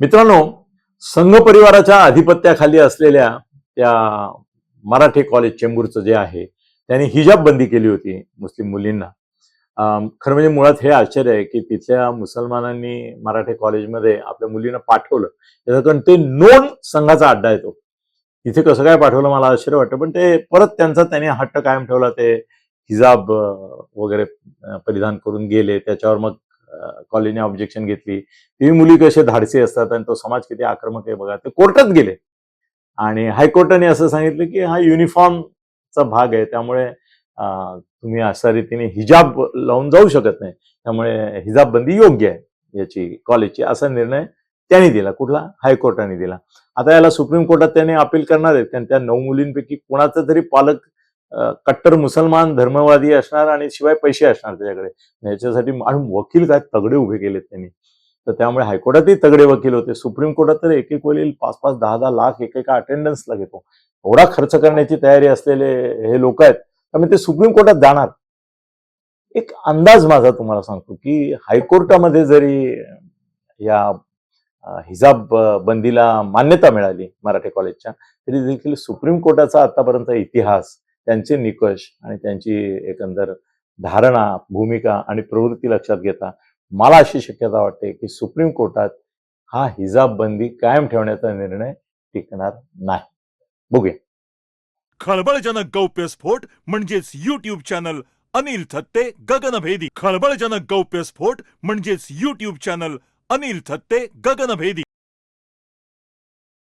मित्रांनो संघ परिवाराच्या अधिपत्याखाली असलेल्या त्या मराठी कॉलेज चेंबूरचं जे आहे त्यांनी हिजाब बंदी केली होती मुस्लिम मुलींना. खरं म्हणजे मुळात हे आश्चर्य आहे की तिथल्या मुसलमानांनी मराठी कॉलेजमध्ये आपल्या मुलींना पाठवलं. त्याचा कारण ते नोन संघाचा अड्डा येतो. तिथे कसं काय पाठवलं मला आश्चर्य वाटतं पण ते परत त्यांचा त्यांनी हट्ट कायम ठेवला ते हिजाब वगैरे परिधान करून गेले. त्याच्यावर मग कॉलेजने ऑब्जेक्शन घेतली. ती मुली कसे धाडसी असतात आणि तो समाज किती आक्रमक आहे बघा. ते कोर्टात गेले. आणि हायकोर्टाने असं सांगितलं की हा युनिफॉर्मचा भाग आहे. त्यामुळे तुम्ही अशा रीतीने हिजाब लावून जाऊ शकत नाही. त्यामुळे हिजाब बंदी योग्य आहे याची कॉलेजची असा निर्णय त्यांनी दिला. कुठला? हायकोर्टाने दिला. आता याला सुप्रीम कोर्टात त्यांनी अपील करणार आहेत. कारण त्या नऊ मुलींपैकी कुणाचा तरी पालक कट्टर मुसलमान धर्मवादी असणार आणि शिवाय पैसे असणार त्याच्याकडे. याच्यासाठी आणि वकील काय तगडे उभे केलेत त्यांनी. तर त्यामुळे हायकोर्टातही तगडे वकील होते. सुप्रीम कोर्टात तर एक एक वरील पाच पाच दहा दहा लाख एकेका अटेंडन्सला घेतो. एवढा खर्च करण्याची तयारी असलेले हे लोक आहेत. त्यामुळे ते सुप्रीम कोर्टात जाणार. एक अंदाज माझा तुम्हाला सांगतो की हायकोर्टामध्ये जरी या हिजाब बंदीला मान्यता मिळाली मराठी कॉलेजच्या तरी देखील सुप्रीम कोर्टाचा आतापर्यंत इतिहास त्यांचे निकष आणि त्यांची एकंदर धारणा भूमिका आणि प्रवृत्ती लक्षात घेता मला अशी शक्यता वाटते की सुप्रीम कोर्टात हा हिजाब बंदी कायम ठेवण्याचा निर्णय टिकणार नाही. बघूया. खळबळजनक गौप्यस्फोट म्हणजेच युट्यूब चॅनल अनिल थत्ते गगनभेदी. खळबळजनक गौप्यस्फोट म्हणजेच युट्यूब चॅनल अनिल थत्ते गगनभेदी.